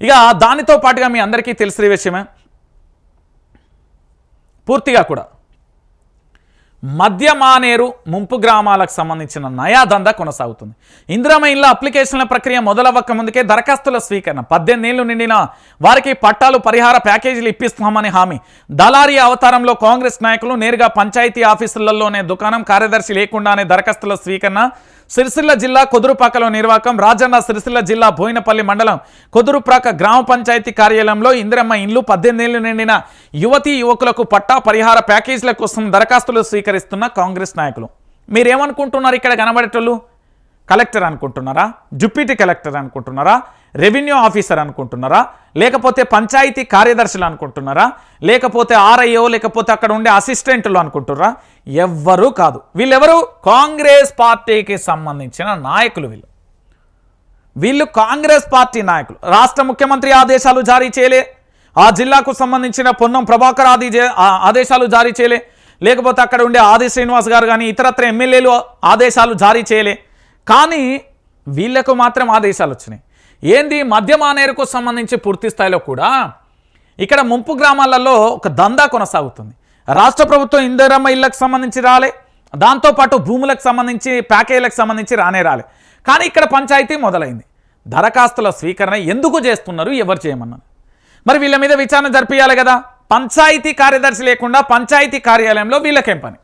ఇక దానితో పాటుగా మీ అందరికీ తెలిసిన విషయమే. పూర్తిగా కూడా. మధ్య మానేరు ముంపు గ్రామాలకు సంబంధించిన నయా దందా కొనసాగుతుంది. ఇందిరమ ఇళ్ళ అప్లికేషన్ల ప్రక్రియ మొదలవ్వక ముందుకే దరఖాస్తుల స్వీకరణ. పద్దెనిమిదేళ్ళు నిండిన వారికి పట్టాలు పరిహార ప్యాకేజీలు ఇప్పిస్తామని హామీ. దళారీ అవతారంలో కాంగ్రెస్ నాయకులు నేరుగా పంచాయతీ ఆఫీసులలోనే దుకాణం కార్యదర్శి లేకుండానే దరఖాస్తుల స్వీకరణ. సిరిసిల్ల జిల్లా కుదురుపాకలో నిర్వాహకం రాజన్న సిరిసిల్ల జిల్లా బోయినపల్లి మండలం కుదురుపాక గ్రామ పంచాయతీ కార్యాలయంలో ఇందిరమ్మ ఇండ్లు పద్దెనిమిదేళ్ళు నిండిన యువతీ యువకులకు పట్టా పరిహార ప్యాకేజీల కోసం దరఖాస్తులు స్వీకరిస్తున్న కాంగ్రెస్ నాయకులు. మీరేమనుకుంటున్నారు ఇక్కడ కనబడేటోళ్ళు? కలెక్టర్ అనుకుంటున్నారా? డిప్యూటీ కలెక్టర్ అనుకుంటున్నారా? రెవెన్యూ ఆఫీసర్ అనుకుంటున్నారా? లేకపోతే పంచాయతీ కార్యదర్శులు అనుకుంటున్నారా? లేకపోతే ఆర్ఐఓ లేకపోతే అక్కడ ఉండే అసిస్టెంట్లు అనుకుంటున్నారా? ఎవ్వరూ కాదు. వీళ్ళెవరు? కాంగ్రెస్ పార్టీకి సంబంధించిన నాయకులు వీళ్ళు. వీళ్ళు కాంగ్రెస్ పార్టీ నాయకులు. రాష్ట్ర ముఖ్యమంత్రి ఆదేశాలు జారీ చేయలే. ఆ జిల్లాకు సంబంధించిన పొన్నం ప్రభాకర్ ఆది ఆ ఆదేశాలు జారీ చేయలే. లేకపోతే అక్కడ ఉండే ఆది శ్రీనివాస్ గారు కానీ ఇతరత్ర ఎమ్మెల్యేలు ఆదేశాలు జారీ చేయలే. కానీ వీళ్ళకు మాత్రం ఆదేశాలు వచ్చినాయి. ఏంది? మద్యమానేరుకు సంబంధించి పూర్తి స్థాయిలో కూడా ఇక్కడ ముంపు గ్రామాలలో ఒక దందా కొనసాగుతుంది. రాష్ట్ర ప్రభుత్వం ఇందిరమ్మ ఇళ్ళకు సంబంధించి రాలే. దాంతోపాటు భూములకు సంబంధించి ప్యాకేజీలకు సంబంధించి రానే రాలే. కానీ ఇక్కడ పంచాయతీ మొదలైంది. దరఖాస్తుల స్వీకరణ ఎందుకు చేస్తున్నారు? ఎవరు చేయమన్నారు? మరి వీళ్ళ మీద విచారణ జరిపించాలి కదా. పంచాయతీ కార్యదర్శి లేకుండా పంచాయతీ కార్యాలయంలో వీళ్ళకేం పని?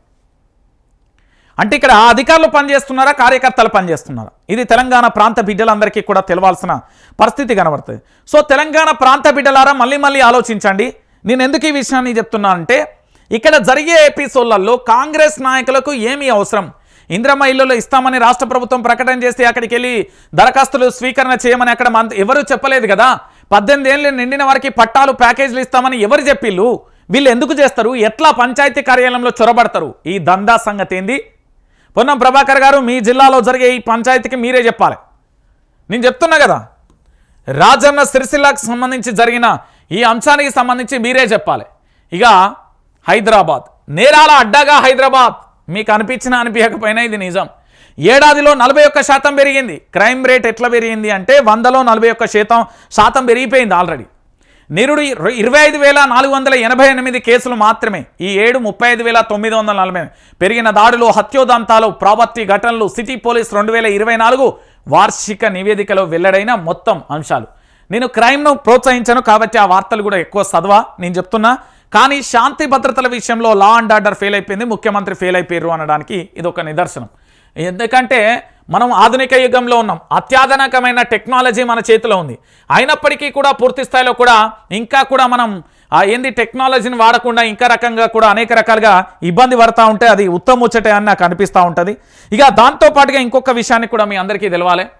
అంటే ఇక్కడ ఆ అధికారులు పనిచేస్తున్నారా కార్యకర్తలు పనిచేస్తున్నారా? ఇది తెలంగాణ ప్రాంత బిడ్డలందరికీ కూడా తెలవాల్సిన పరిస్థితి కనబడుతుంది. సో తెలంగాణ ప్రాంత బిడ్డలారా మళ్ళీ మళ్ళీ ఆలోచించండి. నేను ఎందుకు ఈ విషయాన్ని చెప్తున్నా అంటే ఇక్కడ జరిగే ఎపిసోడ్లలో కాంగ్రెస్ నాయకులకు ఏమీ అవసరం? ఇంద్రమ్మ ఇల్లులో ఇస్తామని రాష్ట్ర ప్రభుత్వం ప్రకటన చేస్తే అక్కడికి వెళ్ళి దరఖాస్తులు స్వీకరణ చేయమని అక్కడ మంత్ ఎవరు చెప్పలేదు కదా? పద్దెనిమిది ఏళ్ళు నిండిన వారికి పట్టాలు ప్యాకేజీలు ఇస్తామని ఎవరు చెప్పిళ్ళు? వీళ్ళు ఎందుకు చేస్తారు? ఎట్లా పంచాయతీ కార్యాలయంలో చొరబడతారు? ఈ దందా సంగతి ఏంది? పొన్నం ప్రభాకర్ గారు మీ జిల్లాలో జరిగే ఈ పంచాయతీకి మీరే చెప్పాలి. నేను చెప్తున్నా కదా రాజన్న సిరిసిల్లాకు సంబంధించి జరిగిన ఈ అంశానికి సంబంధించి మీరే చెప్పాలి. ఇక హైదరాబాద్ నేరాల అడ్డాగా హైదరాబాద్. మీకు అనిపించినా అనిపించకపోయినా ఇది నిజం. ఏడాదిలో నలభై ఒక్క శాతం పెరిగింది. క్రైమ్ రేట్ ఎట్లా పెరిగింది అంటే వందలో నలభై ఒక్క శాతం శాతం పెరిగిపోయింది ఆల్రెడీ. నిరుడు ఇరవై ఐదు వేల నాలుగు వందల ఎనభై ఎనిమిది కేసులు మాత్రమే. ఈ ఏడు ముప్పై ఐదు వేల తొమ్మిది వందల నలభై పెరిగిన దాడులు హత్యోదంతాలు ప్రాపర్టీ ఘటనలు సిటీ పోలీస్ రెండు వేల ఇరవై నాలుగు వార్షిక నివేదికలో వెల్లడైన మొత్తం అంశాలు. నేను క్రైమ్ను ప్రోత్సహించను కాబట్టి ఆ వార్తలు కూడా ఎక్కువ చదవా నేను చెప్తున్నా. కానీ శాంతి భద్రతల విషయంలో లా అండ్ ఆర్డర్ ఫెయిల్ అయిపోయింది ముఖ్యమంత్రి ఫెయిల్ అయిపోయారు అనడానికి ఇది ఒక నిదర్శనం. ఎందుకంటే మనం ఆధునిక యుగంలో ఉన్నాం. అత్యాధునికమైన టెక్నాలజీ మన చేతిలో ఉంది. అయినప్పటికీ కూడా పూర్తి స్థాయిలో కూడా ఇంకా కూడా మనం ఏంది టెక్నాలజీని వాడకుండా ఇంకా రకంగా కూడా అనేక రకాలుగా ఇబ్బంది పడతా ఉంటే అది ఉత్తమ ముచ్చటే అని నాకు అనిపిస్తూ ఉంటుంది. ఇక దాంతో పాటుగా ఇంకొక విషయాన్ని కూడా మీ అందరికీ తెలవాలి.